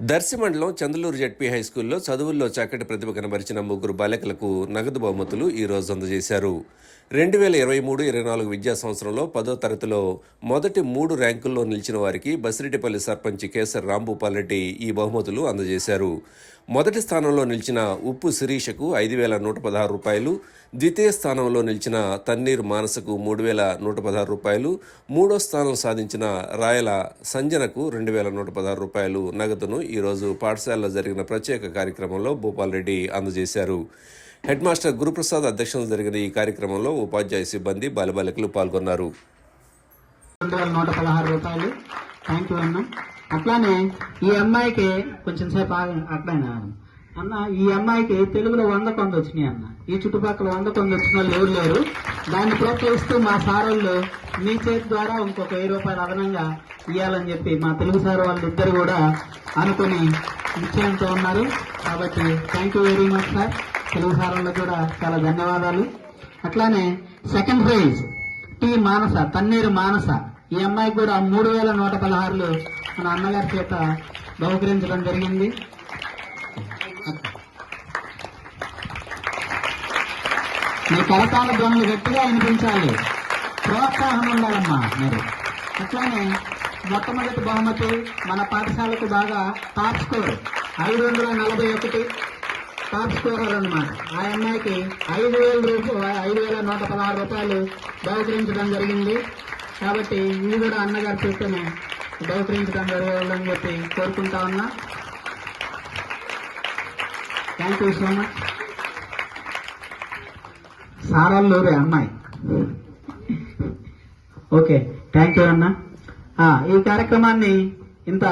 Darsi మండలం Chandraluru ZP high స్కూల్లో చదువుల్లో చక్కటి ప్రతిభ కనబరిచిన ముగ్గురు బాలికలకు నగదు బహుమతులు ఈ రోజు అందజేశారు. రెండు వేల ఇరవై మూడు ఇరవై నాలుగు విద్యా సంవత్సరంలో పదో తరగతిలో మొదటి మూడు ర్యాంకుల్లో నిలిచిన వారికి బసిరెడ్డిపల్లి సర్పంచ్ కేసర్ రాంభూపాల్ రెడ్డి ఈ బహుమతులు అందజేశారు. మొదటి స్థానంలో నిలిచిన ఉప్పు శిరీషకు ఐదు వేల నూట పదహారు రూపాయలు ద్వితీయ స్థానంలో నిలిచిన తన్నీర్ మానసకు మూడు వేల నూట పదహారు రూపాయలు మూడో స్థానం సాధించిన రాయల సంజనకు రెండు వేల నూట పదహారు రూపాయలు నగదును ఈరోజు పాఠశాలలో జరిగిన ప్రత్యేక కార్యక్రమంలో భూపాల్ రెడ్డి అందజేశారు. హెడ్ మాస్టర్ గురుప్రసాద్ అధ్యక్షతన జరిగిన ఈ కార్యక్రమంలో ఉపాధ్యాయ సిబ్బంది బాలబాలికలు పాల్గొన్నారు. నూట పదహారు రూపాయలు. థ్యాంక్ యూ అన్న. అట్లానే ఈ అమ్మాయికి కొంచెం సేపు ఆగ- అట్లనే అన్న ఈ అమ్మాయికి తెలుగులో వంద కొంద వచ్చినాయి అన్న. ఈ చుట్టుపక్కల వంద కొంద వచ్చిన వాళ్ళు ఎవరు లేరు. దాన్ని ప్రోత్సహిస్తూ మా సారోళ్ళు మీ చేతి ద్వారా ఇంకొక వెయ్యి రూపాయలు అదనంగా ఇవ్వాలని చెప్పి మా తెలుగు సార్ వాళ్ళు ఇద్దరు కూడా అనుకుని నిశ్చయంతో ఉన్నారు. కాబట్టి thank you very much sir Telugu sir కూడా చాలా ధన్యవాదాలు. అట్లానే second prize T Manasa Tanneeru Manasa. ఈ అమ్మాయి కూడా మూడు వేల నూట పదహారులు మన అన్నగారి చేత బహుకరించడం జరిగింది. మీ కరతాల ధ్వనులు గట్టిగా వినిపించాలి. ప్రోత్సాహం ఉండాలమ్మా మీరు. అట్లానే మొట్టమొదటి బహుమతి మన పాఠశాలకు బాగా టాప్ స్కోర్ ఐదు వందల నలభై ఒకటి. టాప్ స్కోరర్ అన్నమాట ఆ అమ్మాయికి ఐదు వేల రూపాయలు ఐదు వేల నూట పదహారు రూపాయలు బహుకరించడం జరిగింది. కాబట్టి ఇది కూడా అన్నగారు చూస్తేనే బహుకరించడం జరగాలని చెప్పి కోరుకుంటా ఉన్నా. థ్యాంక్ యూ సో మచ్ సారల్లూరి అమ్మాయి. ఓకే థ్యాంక్ యూ అన్న. ఈ కార్యక్రమాన్ని ఇంత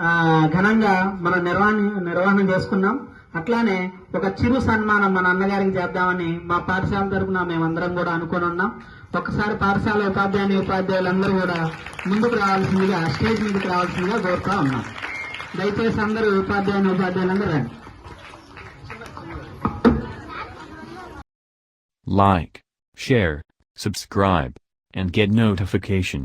ఆ, ఘనంగా మనం నిర్వహణ నిర్వహణ చేసుకున్నాం. అట్లానే ఒక చిరు సన్మానం మన అన్నగారికి చేద్దామని మా పాఠశాల తరఫున మేమందరం కూడా అనుకుని ఉన్నాం ఒకసారి పాఠశాల ఉపాధ్యాయుని ఉపాధ్యాయులందరూ కూడా ముందుకు రావాల్సిందిగా స్టేజ్ మీదకి రావాల్సిందిగా కోరుతా ఉన్నాం దయచేసి అందరూ ఉపాధ్యాయుని ఉపాధ్యాయులందరూ రండి Like, share, subscribe, and get notification.